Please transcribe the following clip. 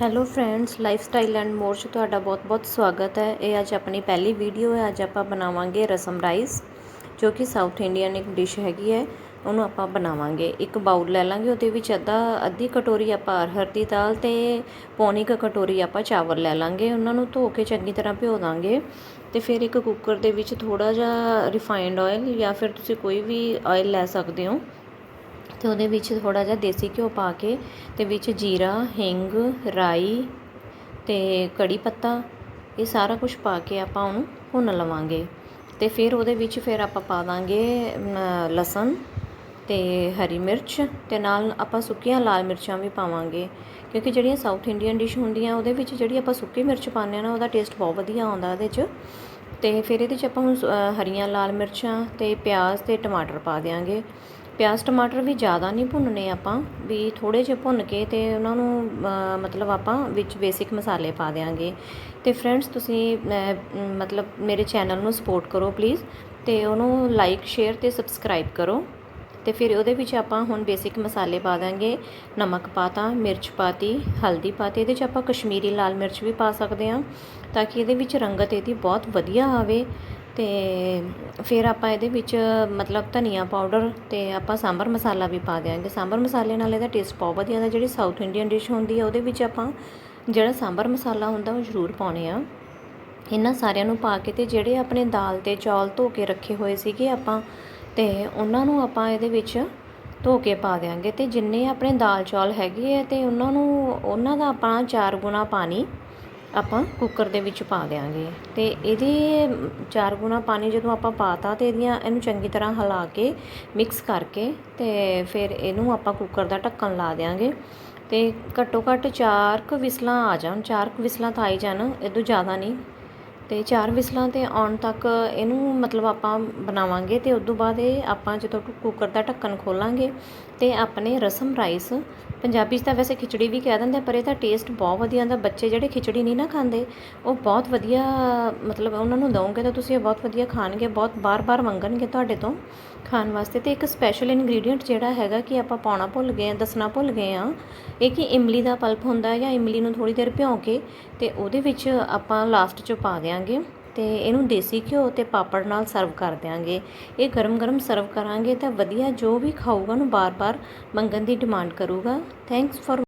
Hello friends lifestyle and more 'ਚ ਤੁਹਾਡਾ ਬਹੁਤ-ਬਹੁਤ ਸਵਾਗਤ ਹੈ। ਇਹ ਅੱਜ ਆਪਣੀ ਪਹਿਲੀ ਵੀਡੀਓ ਹੈ। ਅੱਜ ਆਪਾਂ ਬਣਾਵਾਂਗੇ ਰਸਮ ਰਾਈਸ, ਜੋ ਕਿ ਸਾਊਥ ਇੰਡੀਅਨ ਇੱਕ ਡਿਸ਼ ਹੈਗੀ ਹੈ। ਉਹਨੂੰ ਆਪਾਂ ਬਣਾਵਾਂਗੇ। ਇੱਕ ਬਾਉਲ ਲੈ ਲਾਂਗੇ। ਉਹਦੇ ਵਿੱਚ ਅੱਧਾ, ਅੱਧੀ ਕਟੋਰੀ ਆਪਾਂ ਅਰਹਰ ਦੀ ਦਾਲ ਤੇ ਪੌਣੀ ਕੁ ਕਟੋਰੀ ਆਪਾਂ ਚਾਵਲ ਲੈ ਲਾਂਗੇ। ਉਹਨਾਂ ਨੂੰ ਧੋ ਕੇ ਚੰਗੀ ਤਰ੍ਹਾਂ ਭਿਓ ਦਾਂਗੇ। ਤੇ ਫਿਰ ਇੱਕ ਕੁੱਕਰ ਦੇ ਵਿੱਚ ਥੋੜਾ ਜਿਹਾ ਰਿਫਾਈਨਡ ਆਇਲ ਜਾਂ ਫਿਰ ਤੁਸੀਂ ਕੋਈ ਵੀ ਆਇਲ ਲੈ ਸਕਦੇ ਹੋ। ਅਤੇ ਉਹਦੇ ਵਿੱਚ ਥੋੜ੍ਹਾ ਜਿਹਾ ਦੇਸੀ ਘਿਓ ਪਾ ਕੇ ਅਤੇ ਵਿੱਚ ਜੀਰਾ, ਹਿੰਗ, ਰਾਈ ਅਤੇ ਕੜੀ ਪੱਤਾ, ਇਹ ਸਾਰਾ ਕੁਛ ਪਾ ਕੇ ਆਪਾਂ ਉਹਨੂੰ ਭੁੰਨ ਲਵਾਂਗੇ। ਅਤੇ ਫਿਰ ਉਹਦੇ ਵਿੱਚ ਫਿਰ ਆਪਾਂ ਪਾ ਦਾਂਗੇ ਲਸਣ ਅਤੇ ਹਰੀ ਮਿਰਚ ਅਤੇ ਨਾਲ ਆਪਾਂ ਸੁੱਕੀਆਂ ਲਾਲ ਮਿਰਚਾਂ ਵੀ ਪਾਵਾਂਗੇ। ਕਿਉਂਕਿ ਜਿਹੜੀਆਂ ਸਾਊਥ ਇੰਡੀਅਨ ਡਿਸ਼ ਹੁੰਦੀਆਂ, ਉਹਦੇ ਵਿੱਚ ਜਿਹੜੀ ਆਪਾਂ ਸੁੱਕੀ ਮਿਰਚ ਪਾਉਂਦੇ ਆ ਨਾ, ਉਹਦਾ ਟੇਸਟ ਬਹੁਤ ਵਧੀਆ ਆਉਂਦਾ ਉਹਦੇ 'ਚ। ਅਤੇ ਫਿਰ ਇਹਦੇ 'ਚ ਆਪਾਂ ਹੁਣ ਹਰੀਆਂ ਲਾਲ ਮਿਰਚਾਂ ਅਤੇ ਪਿਆਜ਼ ਅਤੇ ਟਮਾਟਰ ਪਾ ਦਿਆਂਗੇ। ਪਿਆਜ਼, ਟਮਾਟਰ ਵੀ ਜ਼ਿਆਦਾ ਨਹੀਂ ਭੁੰਨਣੇ ਆਪਾਂ, ਵੀ ਥੋੜੇ ਜਿਹੇ ਭੁੰਨ ਕੇ ਤੇ ਉਹਨਾਂ ਨੂੰ ਮਤਲਬ ਆਪਾਂ ਵਿੱਚ ਬੇਸਿਕ ਮਸਾਲੇ ਪਾ ਦੇਾਂਗੇ ਤੇ ਫਰੈਂਡਸ ਤੁਸੀਂ ਮਤਲਬ ਮੇਰੇ ਚੈਨਲ ਨੂੰ ਸਪੋਰਟ ਕਰੋ ਪਲੀਜ਼ ਤੇ ਉਹਨੂੰ ਲਾਈਕ ਸ਼ੇਅਰ ਤੇ ਸਬਸਕ੍ਰਾਈਬ ਕਰੋ। ਤੇ ਫਿਰ ਉਹਦੇ ਵਿੱਚ ਆਪਾਂ ਹੁਣ ਬੇਸਿਕ ਮਸਾਲੇ ਪਾ ਦਾਂਗੇ ਨਮਕ ਪਾਤਾ, ਮਿਰਚ ਪਾਤੀ, ਹਲਦੀ ਪਾਤੀ, ਇਹਦੇ 'ਚ ਆਪਾਂ ਕਸ਼ਮੀਰੀ ਲਾਲ ਮਿਰਚ ਵੀ ਪਾ ਸਕਦੇ ਹਾਂ, ਤਾਂ ਕਿ ਇਹਦੇ ਵਿੱਚ ਰੰਗਤ ਇਹਦੀ ਬਹੁਤ ਵਧੀਆ ਆਵੇ। ਅਤੇ ਫਿਰ ਆਪਾਂ ਇਹਦੇ ਵਿੱਚ ਮਤਲਬ ਧਨੀਆ ਪਾਊਡਰ ਅਤੇ ਆਪਾਂ ਸਾਂਬਰ ਮਸਾਲਾ ਵੀ ਪਾ ਦਿਆਂਗੇ ਸਾਂਬਰ ਮਸਾਲੇ ਨਾਲ ਇਹਦਾ ਟੇਸਟ ਬਹੁਤ ਵਧੀਆ ਆਉਂਦਾ ਜਿਹੜੀ ਸਾਊਥ ਇੰਡੀਅਨ ਡਿਸ਼ ਹੁੰਦੀ ਹੈ ਉਹਦੇ ਵਿੱਚ ਆਪਾਂ ਜਿਹੜਾ ਸਾਂਬਰ ਮਸਾਲਾ ਹੁੰਦਾ, ਉਹ ਜ਼ਰੂਰ ਪਾਉਣੇ ਆ। ਇਹਨਾਂ ਸਾਰਿਆਂ ਨੂੰ ਪਾ ਕੇ ਤੇ ਜਿਹੜੇ ਆਪਣੇ ਦਾਲ ਤੇ ਚੌਲ ਧੋ ਕੇ ਰੱਖੇ ਹੋਏ ਸੀਗੇ ਆਪਾਂ, ਤੇ ਉਹਨਾਂ ਨੂੰ ਆਪਾਂ ਇਹਦੇ ਵਿੱਚ ਧੋ ਕੇ ਪਾ ਦਿਆਂਗੇ। ਤੇ ਜਿੰਨੇ ਆਪਣੇ ਦਾਲ ਚੌਲ ਹੈਗੇ ਆ ਤੇ ਉਹਨਾਂ ਨੂੰ, ਉਹਨਾਂ ਦਾ ਆਪਾਂ 4 ਗੁਣਾ ਪਾਣੀ ਆਪਾਂ ਕੁੱਕਰ ਦੇ ਵਿੱਚ ਪਾ ਦਿਆਂਗੇ। ਤੇ ਇਹਦੇ ਚਾਰ ਗੁਣਾ ਪਾਣੀ ਜਦੋਂ ਆਪਾਂ ਪਾਤਾ ਤੇ ਇਹਦੀਆਂ ਇਹਨੂੰ ਚੰਗੀ ਤਰ੍ਹਾਂ ਹਿਲਾ ਕੇ ਮਿਕਸ ਕਰਕੇ ਤੇ ਫਿਰ ਇਹਨੂੰ ਆਪਾਂ ਕੁੱਕਰ ਦਾ ਢੱਕਣ ਲਾ ਦਿਆਂਗੇ। ਤੇ ਘੱਟੋ ਘੱਟ 4 ਕੁ ਵਿਸਲਾਂ ਆ ਜਾਣ 4 ਕੁ ਵਿਸਲਾਂ ਤਾਂ ਆਈ ਜਾਣ ਇਦੋਂ ਜ਼ਿਆਦਾ ਨਹੀਂ। ਤੇ ਚਾਰ ਵਿਸਲਾਂ ਤੇ ਆਉਣ ਤੱਕ ਇਹਨੂੰ ਮਤਲਬ ਆਪਾਂ ਬਣਾਵਾਂਗੇ ਤੇ ਉਸ ਤੋਂ ਬਾਅਦ ਇਹ ਆਪਾਂ ਜਦੋਂ ਕੁੱਕਰ ਦਾ ਢੱਕਣ ਖੋਲਾਂਗੇ ਤੇ ਆਪਣੇ ਰਸਮ ਰਾਈਸ ਪੰਜਾਬੀ 'ਚ ਤਾਂ ਵੈਸੇ ਖਿਚੜੀ ਵੀ ਕਹਿ ਦਿੰਦੇ ਪਰ ਇਹਦਾ ਟੇਸਟ ਬਹੁਤ ਵਧੀਆ ਹੁੰਦਾ। ਬੱਚੇ ਜਿਹੜੇ ਖਿਚੜੀ ਨਹੀਂ ਨਾ ਖਾਂਦੇ, ਉਹ ਬਹੁਤ ਵਧੀਆ, ਮਤਲਬ ਉਹਨਾਂ ਨੂੰ ਦਵੋਗੇ ਤਾਂ ਤੁਸੀਂ ਇਹ ਬਹੁਤ ਵਧੀਆ ਖਾਣਗੇ, ਬਹੁਤ ਬਾਰ-ਬਾਰ ਮੰਗਣਗੇ ਤੁਹਾਡੇ ਤੋਂ ਖਾਣ ਵਾਸਤੇ। ਤੇ ਇੱਕ ਸਪੈਸ਼ਲ ਇਨਗਰੀਡੀਅੰਟ ਜਿਹੜਾ ਹੈਗਾ ਕਿ ਆਪਾਂ ਪਾਉਣਾ ਭੁੱਲ ਗਏ ਆ, ਦੱਸਣਾ ਭੁੱਲ ਗਏ ਆ, ਇਹ ਕਿ ਇਮਲੀ ਦਾ ਪਲਪ ਹੁੰਦਾ ਜਾਂ ਇਮਲੀ ਨੂੰ ਥੋੜੀ ਦੇਰ ਭਿਉਂ ਕੇ ਤੇ ਉਹਦੇ ਵਿੱਚ ਆਪਾਂ ਲਾਸਟ 'ਚ ਪਾ ਦਿਆਂਗੇ। ਤੇ ਇਹਨੂੰ ਦੇਸੀ ਘਿਓ ਤੇ ਪਾਪੜ ਨਾਲ ਸਰਵ ਕਰ ਦਿਆਂਗੇ। ਇਹ ਗਰਮ-ਗਰਮ ਸਰਵ ਕਰਾਂਗੇ ਤਾਂ ਵਧੀਆ ਜੋ ਵੀ ਖਾਊਗਾ ਉਹਨੂੰ ਬਾਰ-ਬਾਰ ਮੰਗਣ ਦੀ ਡਿਮਾਂਡ ਕਰੂਗਾ। Thanks for